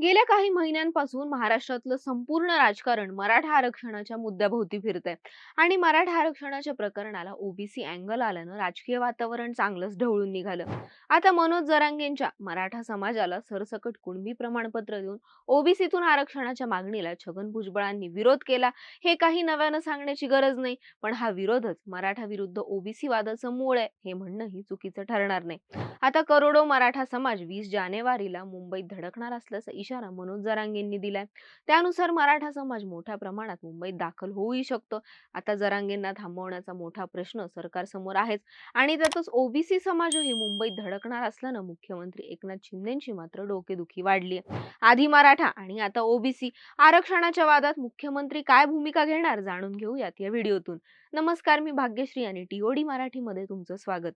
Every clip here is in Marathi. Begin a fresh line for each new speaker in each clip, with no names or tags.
गेल्या काही महिन्यांपासून महाराष्ट्रातलं संपूर्ण राजकारण मराठा आरक्षणाच्या मुद्द्याभोवती फिरतंय. आणि मराठा आरक्षणाच्या प्रकरणाला ओबीसी अँगल आल्यानं राजकीय वातावरण चांगलंच ढवळून निघालं. आता मनोज जरांगेंच्या मराठा समाजाला सरसकट कुणबी प्रमाणपत्र देऊन ओबीसीतून आरक्षणाच्या मागणीला छगन भुजबळांनी विरोध केला हे काही नव्यानं सांगण्याची गरज नाही. पण हा विरोधच मराठा विरुद्ध ओबीसी वादाचं मूळ आहे हे म्हणणंही चुकीचं ठरणार नाही. आता करोडो मराठा समाज वीस जानेवारीला मुंबईत धडकणार असल्याचं इशारा मनोज जरांगेंनी दिलाय. त्यानुसार मराठा समाज मोठ्या प्रमाणात मुंबईत दाखल होऊ शकतो. आता जरांगेंना थांबवण्याचा मोठा प्रश्न सरकारसमोर आहेच. आणि त्यातच ओबीसी समाजही मुंबईत धडकणार असल्यानं मुख्यमंत्री एकनाथ शिंदेची मात्र डोकेदुखी वाढली आधी मराठा आणि आता ओबीसी आरक्षणाच्या वादात मुख्यमंत्री काय भूमिका घेणार जाणून घेऊयात या व्हिडिओतून. नमस्कार मी भाग्यश्री आणि टीओडी मराठीमध्ये तुमचं स्वागत.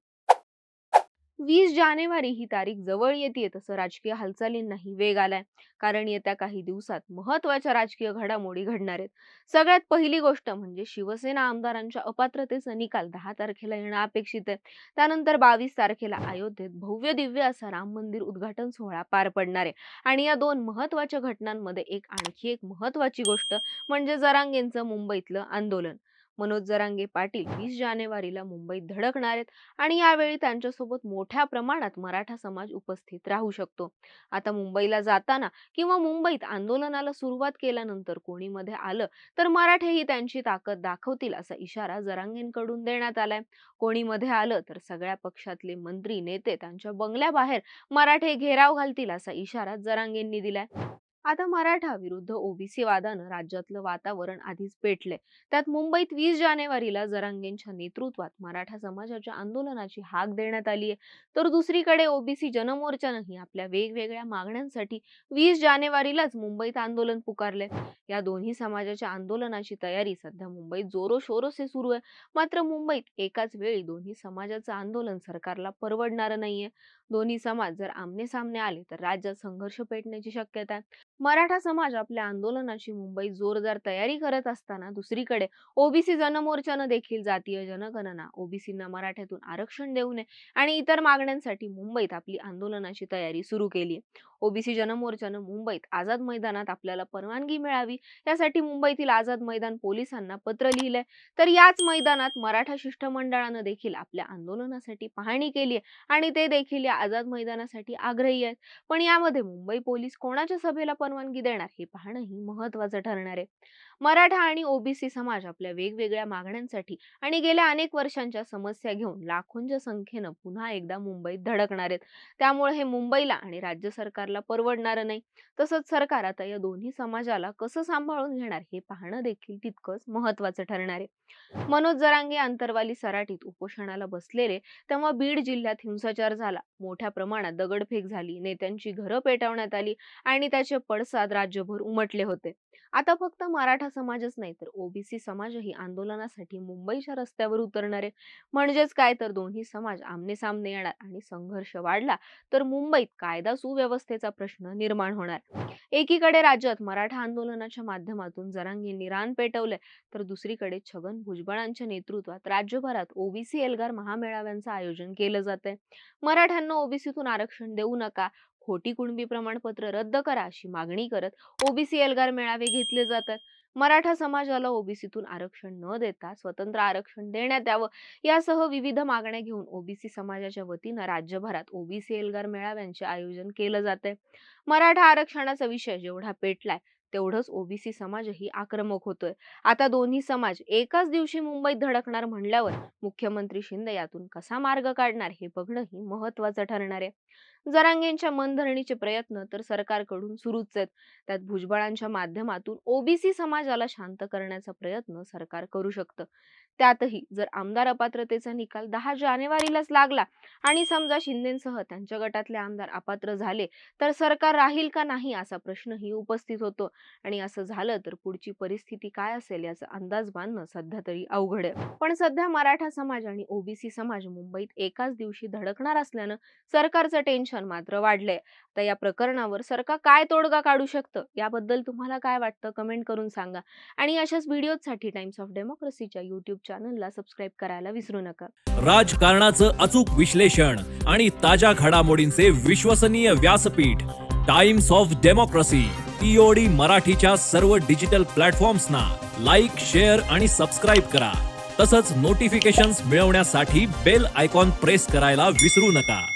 वीस जानेवारी ही तारीख जवळ येते तसं राजकीय हालचालींनाही वेग आलाय. कारण येत्या काही दिवसात महत्त्वाच्या राजकीय घडामोडी घडणार आहेत. सगळ्यात पहिली गोष्ट म्हणजे शिवसेना आमदारांच्या अपात्रतेचा निकाल दहा तारखेला येणं अपेक्षित आहे. त्यानंतर बावीस तारखेला अयोध्येत भव्य दिव्य असा राम मंदिर उद्घाटन सोहळा पार पडणार आहे. आणि या दोन महत्त्वाच्या घटनांमध्ये एक आणखी एक महत्वाची गोष्ट म्हणजे जरांगेंचं मुंबईतलं आंदोलन. मनोज जरांगे पाटील वीस जानेवारीला मुंबईत धडकणार आहेत आणि यावेळी त्यांच्यासोबत मोठ्या प्रमाणात मराठा समाज उपस्थित राहू शकतो. आता मुंबईला जाताना किंवा मुंबईत आंदोलनाला सुरुवात केल्यानंतर कोणीमध्ये आलं तर मराठेही त्यांची ताकद दाखवतील असा इशारा जरांगेंकडून देण्यात आलाय. कोणीमध्ये आलं तर सगळ्या पक्षातले मंत्री नेते त्यांच्या बंगल्याबाहेर मराठे घेराव घालतील असा इशारा जरांगेंनी दिलाय. आता मराठा विरुद्ध ओबीसी वादानं राज्यातलं वातावरण आधीच पेटलंय. त्यात मुंबईत वीस जानेवारीला जरांगेंच्या नेतृत्वात मराठा समाजाच्या आंदोलनाची हाक देण्यात आली आहे. तर दुसरीकडे ओबीसी जनमोर्चानंही आपल्या वेगवेगळ्या मागण्यांसाठी वीस जानेवारीलाच मुंबईत आंदोलन पुकारले या दोन्ही समाजाच्या आंदोलनाची तयारी सध्या मुंबईत जोरोशोरोसे सुरू आहे. मात्र मुंबईत एकाच वेळी दोन्ही समाजाचं आंदोलन सरकारला परवडणारं नाहीये. दोन्ही समाज जर आमने सामने आले तर राज्यात संघर्ष पेटण्याची शक्यता आहे. मराठा समाज आपल्या आंदोलनाची मुंबई जोरदार तयारी करत असताना दुसरीकडे ओबीसी जनमोर्चानं देखील जातीय जनगणना ओबीसींना मराठ्यातून आरक्षण देऊ नये आणि इतर मागण्यांसाठी मुंबईत आपली आंदोलनाची तयारी सुरू केली ओबीसी जनमोर्चानं मुंबईत आझाद मैदानात आपल्याला परवानगी मिळावी यासाठी मुंबईतील आझाद मैदान पोलिसांना पत्र लिहिलंय. तर याच मैदानात मराठा शिष्टमंडळानं देखील आपल्या आंदोलनासाठी पाहणी केली आणि ते देखील या आझाद मैदानासाठी आग्रही आहेत. पण यामध्ये मुंबई पोलीस कोणाच्या सभेला परवानगी देणार हे पाहणंही महत्वाचं ठरणार आहे. मराठा आणि ओबीसी समाज आपल्या वेगवेगळ्या मागण्यांसाठी आणि गेल्या अनेक वर्षांच्या समस्या घेऊन लाखोंच्या संख्येनं पुन्हा एकदा मुंबईत धडकणार आहेत. त्यामुळे हे मुंबईला आणि राज्य सरकारला परवडणारं नाही. तसंच सरकार आता या दोन्ही समाजाला कसं सांभाळून घेणार हे पाहणं देखील तितकंच महत्वाचं ठरणार आहे. मनोज जरांगे अंतरवाली सराटीत उपोषणाला बसलेले तेव्हा बीड जिल्ह्यात हिंसाचार झाला. मोठ्या प्रमाणात दगडफेक झाली नेत्यांची घरं पेटवण्यात आली आणि त्याचे पडसाद राज्यभर उमटले होते. आता फक्त मराठा समाजच नाही तर ओबीसी समाजही आंदोलनासाठी मुंबईच्या रस्त्यावर उतरणार आहे. म्हणजेच काय तर दोन्ही समाज आमने सामने येणार आणि संघर्ष वाढला तर मुंबईत कायदा सुव्यवस्थेचा प्रश्न निर्माण होणार. एकीकडे राज्यात मराठा आंदोलनाच्या माध्यमातून जरांगींनी रान पेटवलंय तर दुसरीकडे छगन भुजबळांच्या नेतृत्वात राज्यभरात ओबीसी एल्गार महामेळाव्यांचं आयोजन केलं जातंय. मराठ्यांना ओबीसीतून आरक्षण देऊ नका खोटी कुणबी प्रमाणपत्र रद्द करा अशी मागणी करत ओबीसी एल्गार मेळावे घेतले जातात. मराठा समाजाला ओबीसीतून आरक्षण न देता स्वतंत्र आरक्षण देण्यात यावं यासह विविध मागण्या घेऊन ओबीसी समाजाच्या वतीनं राज्यभरात ओबीसी एल्गार मेळाव्यांचे आयोजन केलं जाते मराठा आरक्षणाचा विषय जेवढा पेटलाय तेवढंच ओबीसी समाजही आक्रमक होतोय. आता दोन्ही समाज एकाच दिवशी मुंबईत धडकणार म्हणल्यावर मुख्यमंत्री शिंदे यातून कसा मार्ग काढणार हे बघणंही महत्वाचं ठरणार आहे. जरांगेंच्या मनधरणीचे प्रयत्न तर सरकारकडून सुरूच आहेत. त्यात भुजबळांच्या माध्यमातून ओबीसी समाजाला शांत करण्याचा प्रयत्न सरकार करू शकतं. त्यातही जर आमदार अपात्रतेचा निकाल दहा जानेवारीलाच लागला आणि समजा शिंदेसह त्यांच्या गटातले आमदार अपात्र झाले तर सरकार राहील का नाही असा प्रश्नही उपस्थित होतो. आणि असं झालं तर पुढची परिस्थिती काय असेल याचा अंदाज बांधणं सध्या तरी अवघड आहे. पण सध्या मराठा समाज आणि ओबीसी समाज मुंबईत एकाच दिवशी धडकणार असल्यानं सरकारचं टेन्शन मात्र वाढलंय आता या प्रकरणावर सरकार काय तोडगा काढू शकतं? याबद्दल तुम्हाला काय वाटतं? कमेंट करून सांगा. आणि अशाच व्हिडिओसाठी टाइम्स ऑफ डेमोक्रेसीच्या युट्यूब चॅनलला सबस्क्राईब करायला विसरू नका.
राजकारणाचं अचूक विश्लेषण आणि ताज्या घडामोडींचे विश्वसनीय व्यासपीठ टाइम्स ऑफ डेमोक्रेसी पीओडी मराठीच्या सर्व डिजिटल प्लॅटफॉर्म्सना लाईक शेअर आणि सबस्क्राईब करा. तसंच नोटिफिकेशन्स मिळवण्यासाठी बेल आयकॉन प्रेस करायला विसरू नका.